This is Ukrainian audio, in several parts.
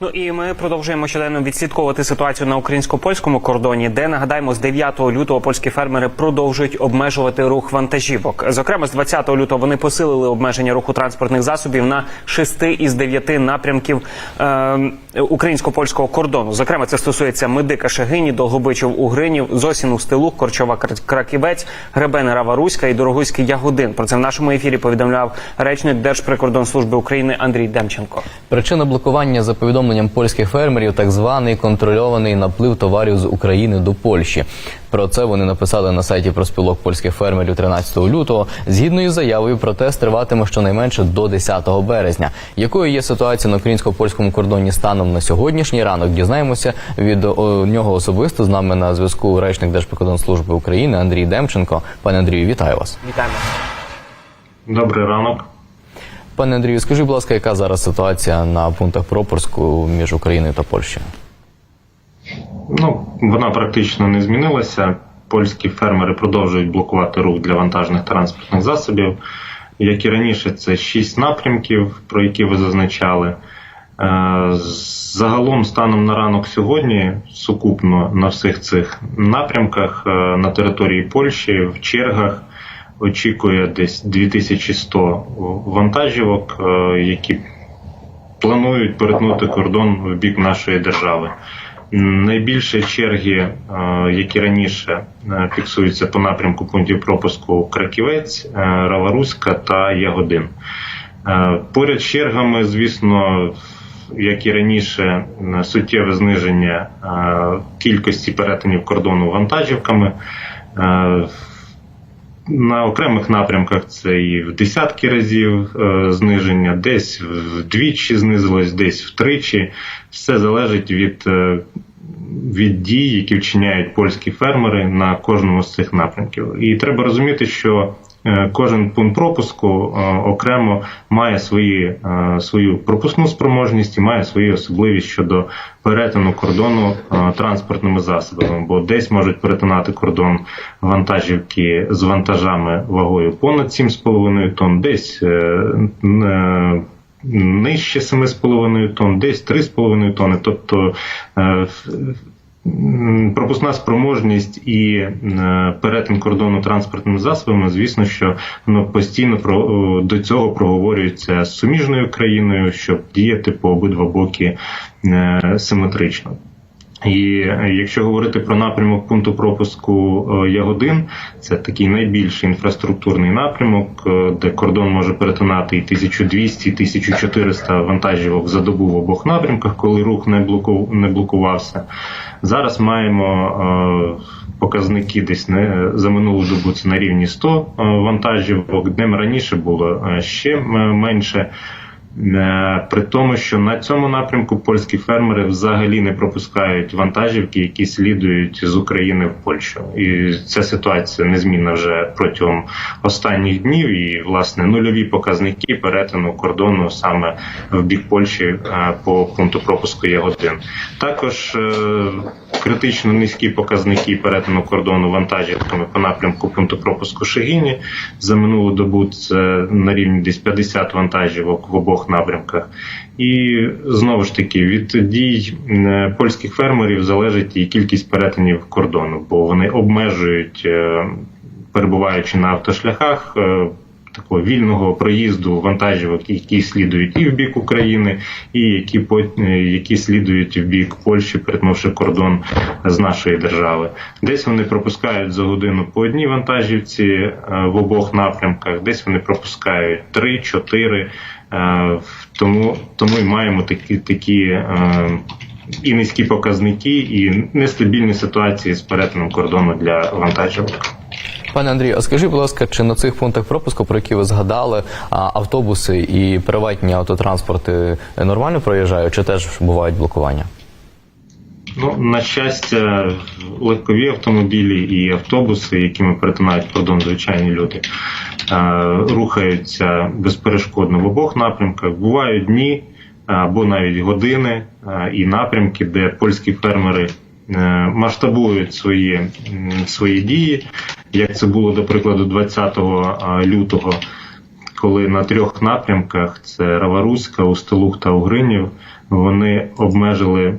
Ну і ми продовжуємо щоденно відслідковувати ситуацію на українсько-польському кордоні, де нагадаємо, з 9 лютого польські фермери продовжують обмежувати рух вантажівок. Зокрема, з 20 лютого вони посилили обмеження руху транспортних засобів на 6 із 9 напрямків е, українсько-польського кордону. Зокрема, це стосується Медика Шегині, Долгобичів Угринів, Зосін Устилух, Корчова Кр- Краківець, Гребени Раваруська і Дорогуський Ягодин. Про це в нашому ефірі повідомляв речник Держприкордонслужби України Андрій Демченко. Причина блокування за повідомленням польських фермерів так званий контрольований наплив товарів з України до Польщі. Про це вони написали на сайті проспілок польських фермерів 13 лютого. Згідно із заявою, протест триватиме щонайменше до 10 березня. Якою є ситуація на українсько-польському кордоні станом на сьогоднішній ранок? Дізнаємося від нього особисто. З нами на зв'язку речник Держприкордонслужби України Андрій Демченко. Пане Андрію, вітаю вас. Вітаємо. Добрий ранок. Пане Андрію, скажіть, будь ласка, яка зараз ситуація на пунктах пропуску між Україною та Польщею? Ну, вона практично не змінилася. Польські фермери продовжують блокувати рух для вантажних транспортних засобів. Як і раніше, це шість напрямків, про які ви зазначали. Е, Загалом, станом на ранок сьогодні, сукупно на всіх цих напрямках е, на території Польщі в чергах очікує десь 2100 вантажівок, е, які планують перетнути кордон в бік нашої держави. Найбільше черги, е, які раніше е, фіксуються по напрямку пунктів пропуску Краківець, Раваруська та Ягодин. Поряд з чергами, звісно, як і раніше, суттєве зниження кількості перетинів кордону вантажівками. На окремих напрямках це і в десятки разів е, зниження, десь вдвічі знизилось, десь втричі. Все залежить від, е, від дій, які вчиняють польські фермери на кожному з цих напрямків. І треба розуміти, що кожен пункт пропуску е, окремо має свої, е, свою пропускну спроможність і має свої особливість щодо перетину кордону е, транспортними засобами, бо десь можуть перетинати кордон вантажівки з вантажами вагою понад 7,5 тонн, десь е, е, нижче 7,5 тонн, десь 3,5 тонни. Тобто е, пропускна спроможність і е, перетин кордону транспортними засобами, звісно, що ну, постійно про, до цього проговорюється з суміжною країною, щоб діяти по обидва боки е, симетрично. І е, якщо говорити про напрямок пункту пропуску е, Ягодин, це такий найбільший інфраструктурний напрямок, е, де кордон може перетинати і 1200, і 1400 вантажівок за добу в обох напрямках, коли рух не блоку- не блокувався. Зараз маємо показники десь не за минулу добу це на рівні 100 е, вантажівок. Днем раніше було ще менше. Е, При тому, що на цьому напрямку польські фермери взагалі не пропускають вантажівки, які слідують з України в Польщу, і ця ситуація незмінна вже протягом останніх днів. І власне нульові показники перетину кордону саме в бік Польщі е, по пункту пропуску Ягодин. Також е, критично низькі показники перетину кордону вантажівками по напрямку пункту пропуску Шегіні. За минулу добу це на рівні десь 50 вантажівок в обох напрямках. І знову ж таки від дій польських фермерів залежить і кількість перетинів кордону, бо вони обмежують, е, перебуваючи на автошляхах. е, Такого вільного проїзду вантажівок, які слідують і в бік України, і які е, які слідують в бік Польщі, перетнувши кордон з нашої держави. Десь вони пропускають за годину по одній вантажівці в обох напрямках, десь вони пропускають три-чотири. Е, Тому тому і маємо такі такі. е, І низькі показники, і нестабільні ситуації з перетином кордону для вантажівок. Пане Андрію, а скажіть, будь ласка, чи на цих пунктах пропуску, про які ви згадали, автобуси і приватні автотранспорти нормально проїжджають, чи теж бувають блокування? Ну, на щастя, легкові автомобілі і автобуси, якими перетинають кордон звичайні люди, е, рухаються безперешкодно в обох напрямках. Бувають дні е, або навіть години е, і напрямки, де польські фермери масштабують свої, свої дії, як це було до прикладу 20 лютого коли на трьох напрямках це Раваруська, Устилух та Угринів вони обмежили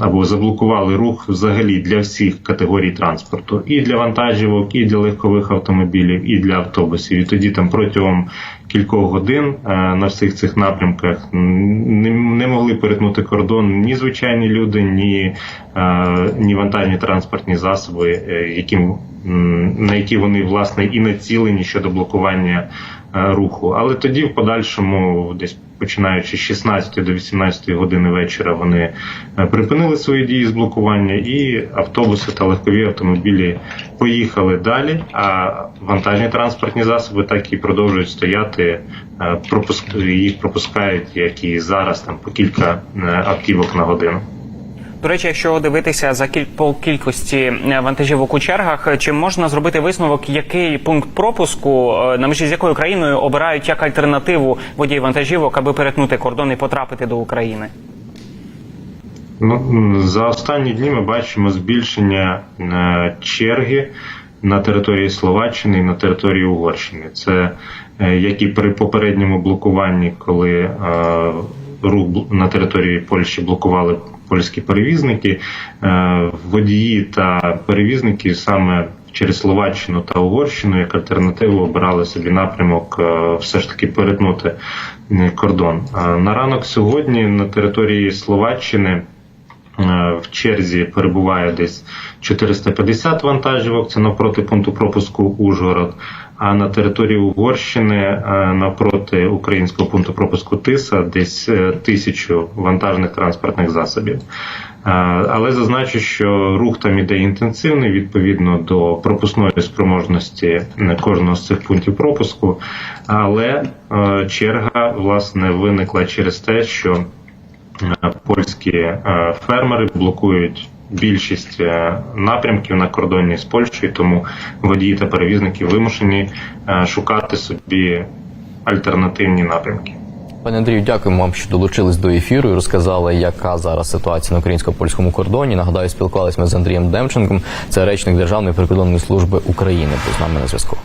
або заблокували рух взагалі для всіх категорій транспорту, і для вантажівок, і для легкових автомобілів, і для автобусів. І тоді там протягом кількох годин е, на всіх цих напрямках не, могли перетнути кордон ні звичайні люди, ні, е, ні вантажні транспортні засоби, е, яким на які вони власне і націлені щодо блокування руху. Але тоді, в подальшому, десь починаючи з 16 до 18 години вечора, вони е, припинили свої дії з блокування, і автобуси та легкові автомобілі поїхали далі. А вантажні транспортні засоби так і продовжують стояти. е, пропуск їх пропускають, як і зараз, там по кілька е, автівок на годину. До речі, якщо дивитися за кіль... по кількості е, вантажівок у чергах, чи можна зробити висновок, який пункт пропуску е, на межі з якою країною обирають як альтернативу водії вантажівок, аби перетнути кордон і потрапити до України? Ну, за останні дні ми бачимо збільшення е, черги на території Словаччини і на території Угорщини. Це як і при попередньому блокуванні, коли рух на території Польщі блокували польські перевізники, е, водії та перевізники саме через Словаччину та Угорщину як альтернативу обирали собі напрямок е, все ж таки перетнути е, кордон. На ранок сьогодні на території Словаччини в черзі перебуває десь 450 вантажівок, це навпроти пункту пропуску Ужгород. А на території Угорщини е, навпроти українського пункту пропуску Тиса десь е, тисячу вантажних транспортних засобів. Е, Але зазначу, що рух там іде інтенсивний відповідно до пропускної спроможності кожного з цих пунктів пропуску. Але черга власне виникла через те, що польські фермери блокують більшість е, напрямків на кордоні з Польщею, тому водії та перевізники вимушені е, шукати собі альтернативні напрямки. Пане Андрію, дякуємо вам, що долучились до ефіру і розказали, яка зараз ситуація на українсько-польському кордоні. Нагадаю, спілкувалися ми з Андрієм Демченком. Це речник Державної прикордонної служби України. Був з нами на зв'язку.